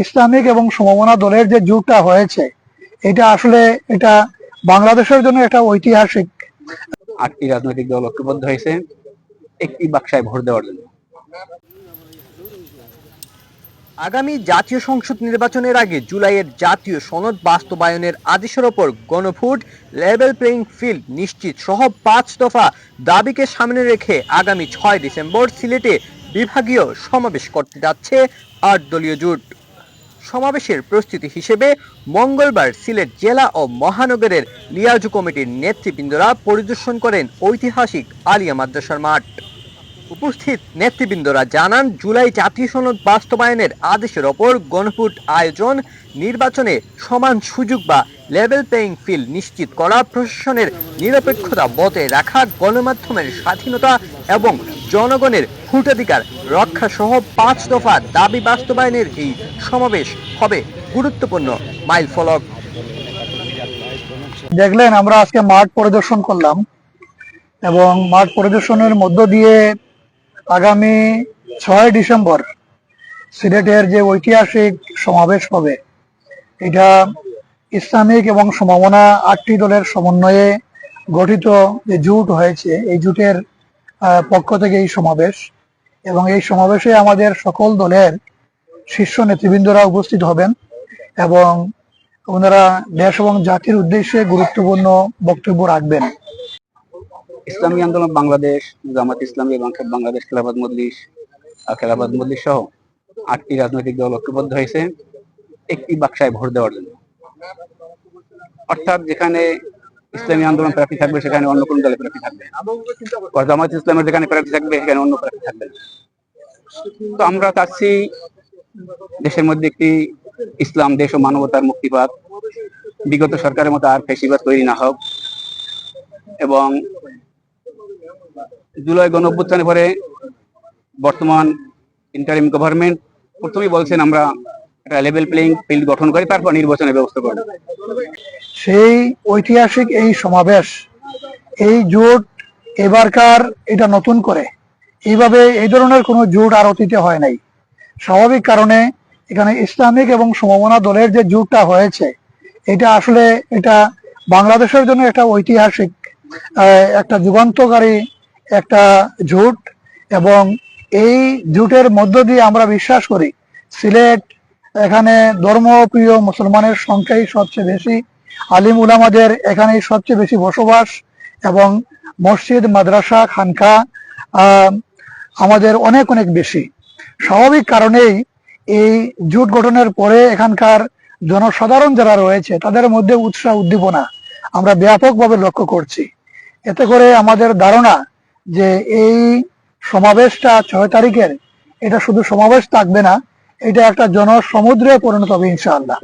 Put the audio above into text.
Islamic এবং সমমনা দলের যে জোটটা হয়েছে এটা আসলে এটা বাংলাদেশের জন্য একটা ঐতিহাসিক। আটটি রাজনৈতিক দল ঐক্যবদ্ধ হয়েছে একটি বাক্সায় ভোট দেওয়ার জন্য। আগামী জাতীয় সংসদ নির্বাচনের আগে জুলাইয়ের জাতীয় সনদ বাস্তবায়নের আদেশের ওপর গণভোট লেভেল প্লেইং ফিল্ড নিশ্চিত সহ পাঁচ দফা দাবিকে সামনে রেখে আগামী ছয় ডিসেম্বর সিলেটে বিভাগীয় সমাবেশ করতে যাচ্ছে আট দলীয় জোট। সমাবেশের প্রস্তুতি হিসেবে মঙ্গলবার সিলেট জেলা ও মহানগরের লিয়াজু কমিটির নেতৃবৃন্দরা পরিদর্শন করেন ঐতিহাসিক আলিয়া মাদ্রাসার মাঠ। উপস্থিত নেতৃবৃন্দরা জানান, জুলাই জাতীয় সনদ বাস্তবায়নের আদেশের ওপর গণভোট আয়োজন, নির্বাচনে সমান সুযোগ বা লেভেল প্লেইং ফিল্ড নিশ্চিত করা, প্রশাসনের নিরপেক্ষতা বজায় রাখা, গণমাধ্যমের স্বাধীনতা এবং জনগণের ভোটাধিকার রক্ষা সহ পাঁচ দফা দাবি বাস্তবায়নের এই সমাবেশ হবে গুরুত্বপূর্ণ। মাইল ফলক। দেখলেন, আমরা আজকে মাঠ পরিদর্শন করলাম এবং মাঠ পরিদর্শনের মধ্য দিয়ে আগামী ছয় ডিসেম্বর সিলেটের যে ঐতিহাসিক সমাবেশ হবে, এটা ইসলামিক এবং সমমনা আটটি দলের সমন্বয়ে গঠিত যে জুট হয়েছে, এই জোটের পক্ষ থেকে এই সমাবেশ এবং এই সমাবেশে আমাদের সকল দলের শীর্ষ নেতৃবৃন্দরা উপস্থিত হবেন এবং ওনারা দেশ এবং জাতির উদ্দেশ্যে গুরুত্বপূর্ণ বক্তব্য রাখবেন। ইসলামী আন্দোলন বাংলাদেশ, জামাত ইসলামী এবং বাংলাদেশ খেলাফত মজলিস খেলাফত মজলিস সহ আটটি রাজনৈতিক দল ঐক্যবদ্ধ হয়েছে। একটি বাক্সায় ভোট দেওয়ার জন্য। অর্থাৎ যেখানে ইসলামী আন্দোলন প্রার্থী থাকবে, সেখানে অন্য কোনো দলের প্রার্থী থাকবে। জামাত ইসলামের যেখানে প্রার্থী থাকবে, সেখানে অন্য প্রার্থী থাকবে তো আমরা চাচ্ছি দেশের মধ্যে একটি ইসলাম, দেশ ও মানবতার মুক্তি পাক বিগত সরকারের মতো আর ফেসিবাদ তৈরি না হোক। এবং জুলাই গণ অভ্যুত্থানের পরে বর্তমান ইন্টারিম গভর্নমেন্ট প্রথমেই বলছেন, আমরা একটা লেভেল প্লেইং ফিল্ড গঠন করে, তারপর নির্বাচনের ব্যবস্থা করব। সেই ঐতিহাসিক এই সমাবেশ, এই জোট এবারকার এটা নতুন করে। এইভাবে এই ধরনের কোনো জোট আর অতীতে হয় নাই। স্বাভাবিক কারণে এখানে ইসলামিক এবং সমমনা দলের যে জোটটা হয়েছে, এটা আসলে এটা বাংলাদেশের জন্য একটা ঐতিহাসিক একটা যুগান্তকারী একটা জোট এবং এই জোটের মধ্য দিয়ে আমরা বিশ্বাস করি সিলেট এখানে ধর্মপ্রিয় মুসলমানের সংখ্যাই সবচেয়ে বেশি। আলিম উলামাদের এখানেই সবচেয়ে বেশি বসবাস এবং মসজিদ, মাদ্রাসা, খানকা আমাদের অনেক অনেক বেশি। স্বাভাবিক কারণেই এই জোট গঠনের পরে এখানকার জনসাধারণ যারা রয়েছে, তাদের মধ্যে উৎসাহ উদ্দীপনা আমরা ব্যাপকভাবে লক্ষ্য করছি। এতে করে আমাদের ধারণা যে এই সমাবেশটা ছয় তারিখের, এটা শুধু সমাবেশ থাকবে না, এটা একটা জনসমুদ্রে পরিণত হবে ইনশাআল্লাহ।